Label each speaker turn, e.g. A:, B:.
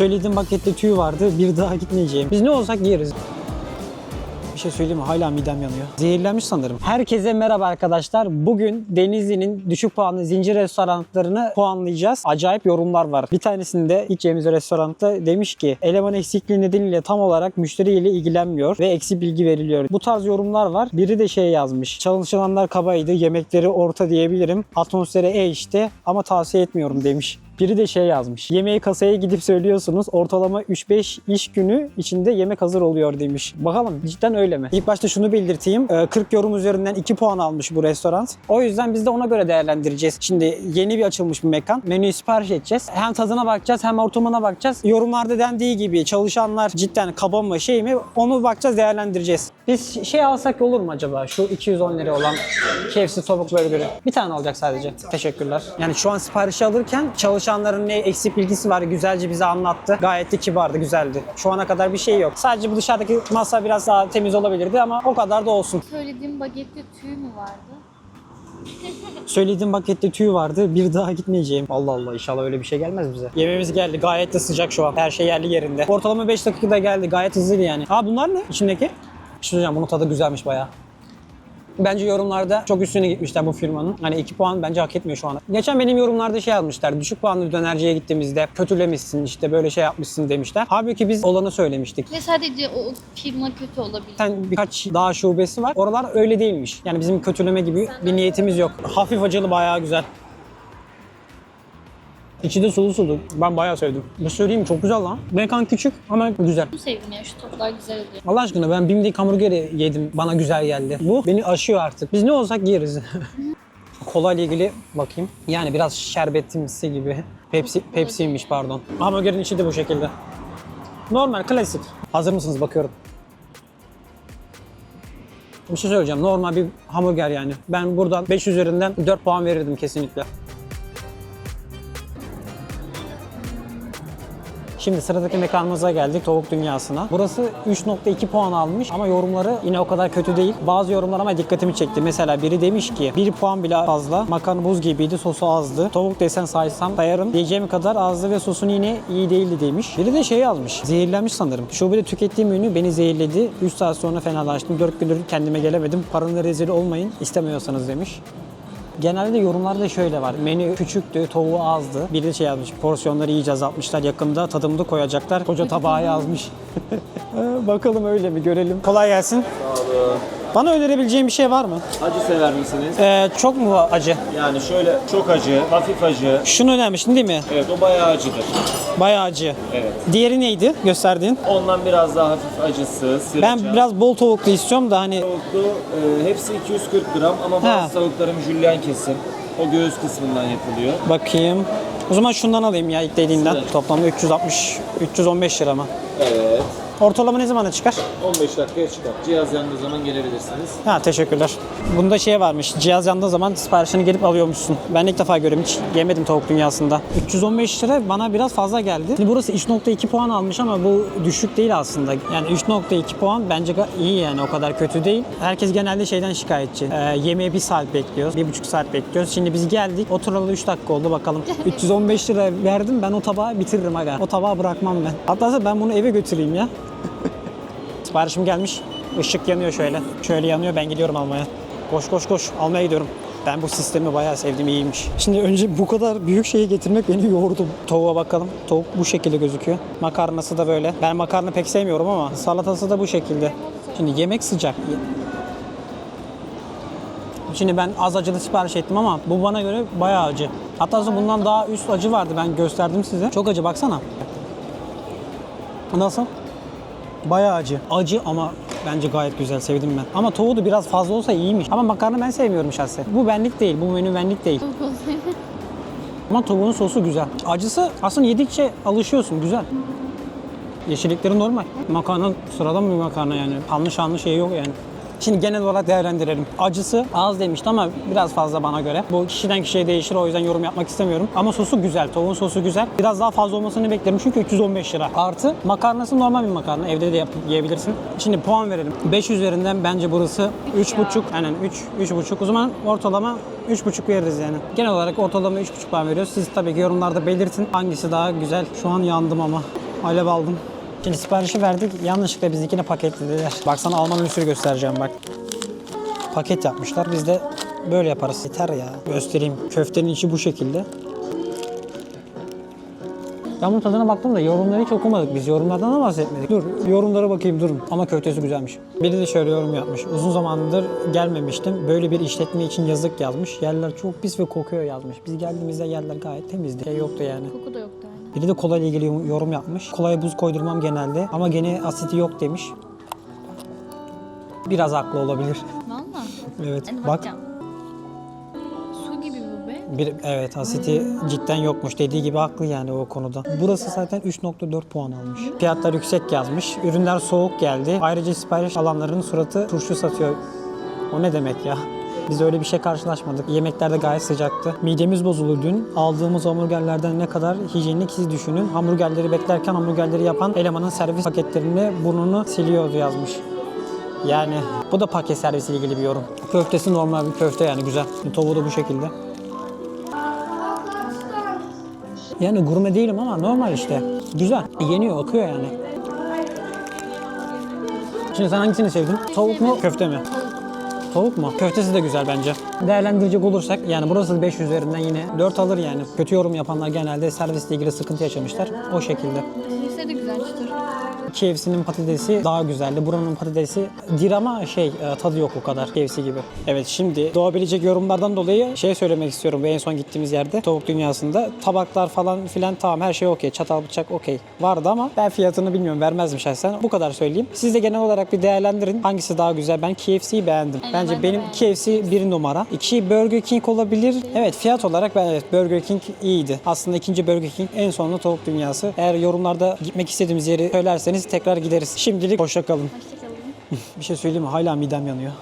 A: Söylediğim pakette tüy vardı. Bir daha gitmeyeceğim. Biz ne olsak yeriz. Bir şey söyleyeyim mi? Hala midem yanıyor. Zehirlenmiş sanırım. Herkese merhaba arkadaşlar. Bugün Denizli'nin düşük puanlı zincir restoranlarını puanlayacağız. Acayip yorumlar var. Bir tanesinde gideceğimiz restoranda demiş ki eleman eksikliği nedeniyle tam olarak müşteriyle ilgilenmiyor ve eksik bilgi veriliyor. Bu tarz yorumlar var. Biri de şey yazmış. Çalışanlar kabaydı, yemekleri orta diyebilirim. Atmosfere e işte ama tavsiye etmiyorum demiş. Biri de şey yazmış. Yemeği kasaya gidip söylüyorsunuz. Ortalama 3-5 iş günü içinde yemek hazır oluyor demiş. Bakalım cidden öyle mi? İlk başta şunu belirteyim. Ee, 40 yorum üzerinden 2 puan almış bu restoran. O yüzden biz de ona göre değerlendireceğiz. Şimdi yeni bir açılmış bir mekan. Menüyü sipariş edeceğiz. Hem tadına bakacağız hem ortamına bakacağız. Yorumlarda dendiği gibi çalışanlar cidden kaba mı şey mi onu bakacağız değerlendireceğiz. Biz şey alsak olur mu acaba? Şu 210 lira olan KFC tavuk burgeri. Bir tane olacak sadece. Teşekkürler. Yani şu an siparişi alırken çalışanların ne eksik bilgisi var güzelce bize anlattı. Gayet de kibardı, güzeldi. Şu ana kadar bir şey yok. Sadece bu dışarıdaki masa biraz daha temiz olabilirdi ama o kadar da olsun.
B: Söylediğim bagette tüy mü vardı?
A: Söylediğim pakette tüy vardı. Bir daha gitmeyeceğim. Allah Allah inşallah öyle bir şey gelmez bize. Yemeğimiz geldi. Gayet de sıcak şu an. Her şey yerli yerinde. Ortalama 5 dakikada geldi. Gayet hızlıydı yani. Ha bunlar ne? İçindeki? Bir şey söyleyeceğim. Bunun tadı güzelmiş bayağı. Bence yorumlarda çok üstüne gitmişler bu firmanın. Hani 2 puan bence hak etmiyor şu an. Geçen benim yorumlarda şey yazmışlar. Düşük puanlı bir dönerciye gittiğimizde kötülemişsin işte böyle şey yapmışsın demişler. Halbuki biz olanı söylemiştik.
B: Ve sadece o firma kötü olabilir.
A: Zaten birkaç daha şubesi var. Oralar öyle değilmiş. Yani bizim kötüleme gibi bir niyetimiz yok. Hafif acılı bayağı güzel. İçi de sulu sulu. Ben bayağı sevdim. Bir söyleyeyim mi? çok güzel lan. Mekan küçük ama güzel.
B: Bunu sevdim ya şu toplar güzel oluyor.
A: Allah aşkına ben Bim'de hamburgeri yedim. Bana güzel geldi. Bu beni aşıyor artık. Biz ne olsak yeriz. Kola ile ilgili bakayım. Yani biraz şerbetimsi gibi. Pepsi, Pepsi'ymiş pardon. Hamburgerin içi de bu şekilde. Normal, klasik. Hazır mısınız? Bakıyorum. Bir şey söyleyeceğim. Normal bir hamburger yani. Ben buradan 5 üzerinden 4 puan verirdim kesinlikle. Şimdi sıradaki mekanımıza geldik tavuk dünyasına. Burası 3.2 puan almış ama yorumları yine o kadar kötü değil. Bazı yorumlar ama dikkatimi çekti. Mesela biri demiş ki 1 puan bile fazla. Makarna buz gibiydi, sosu azdı. Tavuk desen saysam sayarım. Diyeceğim kadar azdı ve sosun yine iyi değildi demiş. Biri de şey yazmış. Zehirlenmiş sanırım. Şubede tükettiğim ürünü beni zehirledi. 3 saat sonra fenalaştım. 4 gündür kendime gelemedim. Paranı rezil olmayın istemiyorsanız demiş. Genelde yorumlarda şöyle var. Menü küçüktü, tavuğu azdı. Bir de şey yazmış, porsiyonları iyice azaltmışlar. Yakında tadımda koyacaklar. Koca tabağa yazmış. Ee, Bakalım öyle mi görelim. Kolay gelsin. Bana önerebileceğin bir şey var mı?
C: Acı sever misiniz?
A: Ee, çok mu acı?
C: Yani şöyle çok acı, hafif acı.
A: Şunu önermiştin değil mi?
C: Evet o bayağı acıdır.
A: Bayağı acı.
C: Evet.
A: Diğeri neydi gösterdiğin?
C: Ondan biraz daha hafif acısı, sırça.
A: Ben biraz bol tavuklu istiyorum da hani
C: Tavuklu, e, hepsi 240 gram ama
A: Ha.
C: bazı tavuklarım jülyen kesim. O göğüs kısmından yapılıyor.
A: bakayım. O zaman şundan alayım ya ilk dediğinden. Toplamda 360 315 lira mı?
C: Evet.
A: Ortalama ne zamana çıkar?
C: 15 dakikaya çıkar. Cihaz yandığı zaman gelebilirsiniz.
A: Ha teşekkürler. Bunda şey varmış. Cihaz yandığı zaman siparişini gelip alıyormuşsun. Ben ilk defa görüyorum. Hiç yemedim tavuk dünyasında. 315 lira bana biraz fazla geldi. Şimdi burası 3.2 puan almış ama bu düşük değil aslında. Yani 3.2 puan bence iyi yani o kadar kötü değil. Herkes genelde şeyden şikayetçi. Ee, yemeğe bir saat bekliyoruz. Bir buçuk saat bekliyoruz. Şimdi biz geldik. Oturalı 3 dakika oldu bakalım. 315 lira verdim. Ben o tabağı bitiririm aga. O tabağı bırakmam ben. Hatta ben bunu eve götüreyim ya. Siparişim gelmiş. Işık yanıyor şöyle. Şöyle yanıyor ben gidiyorum almaya. Koş koş koş almaya gidiyorum. Ben bu sistemi bayağı sevdim iyiymiş. Şimdi önce bu kadar büyük şeyi getirmek beni yordu. Tavuğa bakalım. Tavuk bu şekilde gözüküyor. Makarnası da böyle. Ben makarna pek sevmiyorum ama salatası da bu şekilde. Şimdi yemek sıcak. Şimdi ben az acılı sipariş ettim ama bu bana göre bayağı acı. Hatta bundan daha üst acı vardı ben gösterdim size. Çok acı baksana. Nasıl? Bayağı acı. Acı ama bence gayet güzel sevdim ben. Ama tavuğu da biraz fazla olsa iyiymiş. Ama makarna ben sevmiyorum şahsen. Bu benlik değil. Bu menü benlik değil. Ama tavuğun sosu güzel. Acısı aslında yedikçe alışıyorsun. Güzel. Yeşillikleri normal. Makarna sıradan bir makarna yani. Anlı şanlı şey yok yani. Şimdi genel olarak değerlendirelim. Acısı az demişti ama biraz fazla bana göre. Bu kişiden kişiye değişir o yüzden yorum yapmak istemiyorum. Ama sosu güzel. Tavuğun sosu güzel. Biraz daha fazla olmasını beklerim çünkü 315 lira. Artı makarnası normal bir makarna. Evde de yap- yiyebilirsin. Şimdi puan verelim. 5 üzerinden bence burası 3,5. Aynen 3, 3,5. O zaman ortalama 3,5 veririz yani. Genel olarak ortalama 3,5 puan veriyoruz. Siz tabii ki yorumlarda belirtin hangisi daha güzel. Şu an yandım ama. Alev aldım. Şimdi siparişi verdik. Yanlışlıkla bizimkine paketlediler. Bak sana Alman usulü göstereceğim bak. Paket yapmışlar. Biz de böyle yaparız. Yeter ya. Göstereyim. Köftenin içi bu şekilde. Ben bunun tadına baktım da yorumları hiç okumadık biz. Yorumlardan da bahsetmedik. Dur yorumlara bakayım durun. Ama köftesi güzelmiş. Biri de şöyle yorum yapmış. Uzun zamandır gelmemiştim. Böyle bir işletme için yazık yazmış. Yerler çok pis ve kokuyor yazmış. Biz geldiğimizde yerler gayet temizdi. Şey yoktu yani.
B: Koku da yoktu.
A: Biri de kolayla ilgili yorum yapmış. Kolaya buz koydurmam genelde ama gene asiti yok demiş. Biraz haklı olabilir.
B: Valla.
A: Evet.
B: Hadi
A: Bak
B: bakacağım. Su gibi bu be.
A: bir evet asiti cidden yokmuş. Dediği gibi haklı yani o konuda. Burası zaten 3.4 puan almış. Fiyatlar yüksek yazmış. Ürünler soğuk geldi. Ayrıca sipariş alanların suratı turşu satıyor. O ne demek ya? Biz öyle bir şey karşılaşmadık. Yemekler de gayet sıcaktı. Midemiz bozuldu dün. Aldığımız hamburgerlerden ne kadar hijyenik siz düşünün. Hamburgerleri beklerken hamburgerleri yapan elemanın servis paketlerinde burnunu siliyordu yazmış. Yani bu da paket servisiyle ilgili bir yorum. Köftesi normal bir köfte yani güzel. Tavuğu da bu şekilde. Yani gurme değilim ama normal işte. Güzel. Yeniyor, akıyor yani. Şimdi sen hangisini sevdin? Tavuk mu, köfte mi? Tavuk mu? Köftesi de güzel bence. Değerlendirecek olursak yani burası 5 üzerinden yine 4 alır yani. Kötü yorum yapanlar genelde servisle ilgili sıkıntı yaşamışlar. O şekilde. KFC'nin patatesi daha güzeldi. Buranın patatesi dir ama şey e, tadı yok o kadar KFC gibi. Evet şimdi doğabilecek yorumlardan dolayı şey söylemek istiyorum. En son gittiğimiz yerde tavuk dünyasında tabaklar falan filan tamam her şey okey. Çatal bıçak okey. Vardı ama ben fiyatını bilmiyorum vermezdim şahsen. Bu kadar söyleyeyim. Siz de genel olarak bir değerlendirin. Hangisi daha güzel? Ben KFC'yi beğendim.
B: Aynen,
A: Bence
B: ben
A: benim
B: beğendim.
A: KFC bir numara. İki Burger King olabilir. Evet fiyat olarak ben evet Burger King iyiydi. Aslında ikinci Burger King en sonunda tavuk dünyası. Eğer yorumlarda gitmek istediğimiz yeri söylerseniz tekrar gideriz. Şimdilik hoşça kalın.
B: Hoşçakalın.
A: Bir şey söyleyeyim mi? Hala midem yanıyor.